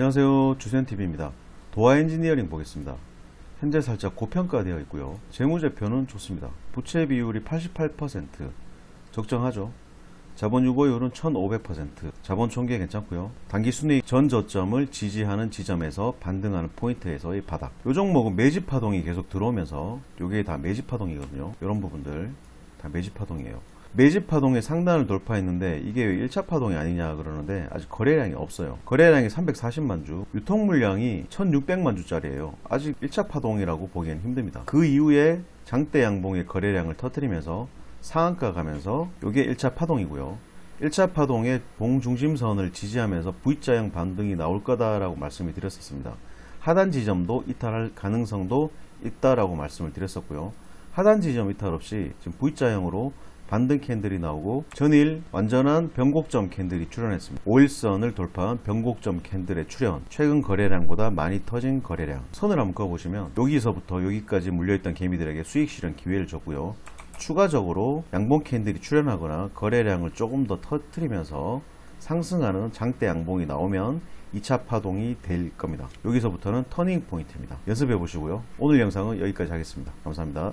안녕하세요. 주센TV입니다. 도화 엔지니어링 보겠습니다. 현재 살짝 고평가되어 있고요. 재무제표는 좋습니다. 부채 비율이 88% 적정하죠? 자본 유보율은 1500% 자본 총계 괜찮고요. 단기 순이익 전 저점을 지지하는 지점에서 반등하는 포인트에서의 바닥. 요 종목은 매집 파동이 계속 들어오면서 요게 다 매집 파동이거든요. 이런 부분들 다 매집 파동이에요 매집 파동의 상단을 돌파했는데 이게 왜 1차 파동이 아니냐 그러는데 아직 거래량이 없어요. 거래량이 340만 주, 유통 물량이 1600만 주짜리예요. 아직 1차 파동이라고 보기엔 힘듭니다. 그 이후에 장대 양봉의 거래량을 터뜨리면서 상한가 가면서 이게 1차 파동이고요. 1차 파동의 봉중심선을 지지하면서 V자형 반등이 나올 거다라고 말씀을 드렸었습니다. 하단 지점도 이탈할 가능성도 있다라고 말씀을 드렸었고요. 하단 지점 이탈 없이 지금 V자형으로 반등 캔들이 나오고 전일 완전한 변곡점 캔들이 출현했습니다. 5일선을 돌파한 변곡점 캔들의 출현 최근 거래량보다 많이 터진 거래량 선을 한번 그어보시면 여기서부터 여기까지 물려있던 개미들에게 수익 실현 기회를 줬고요. 추가적으로 양봉 캔들이 출현하거나 거래량을 조금 더 터트리면서 상승하는 장대 양봉이 나오면 2차 파동이 될 겁니다. 여기서부터는 터닝 포인트입니다. 연습해 보시고요. 오늘 영상은 여기까지 하겠습니다. 감사합니다.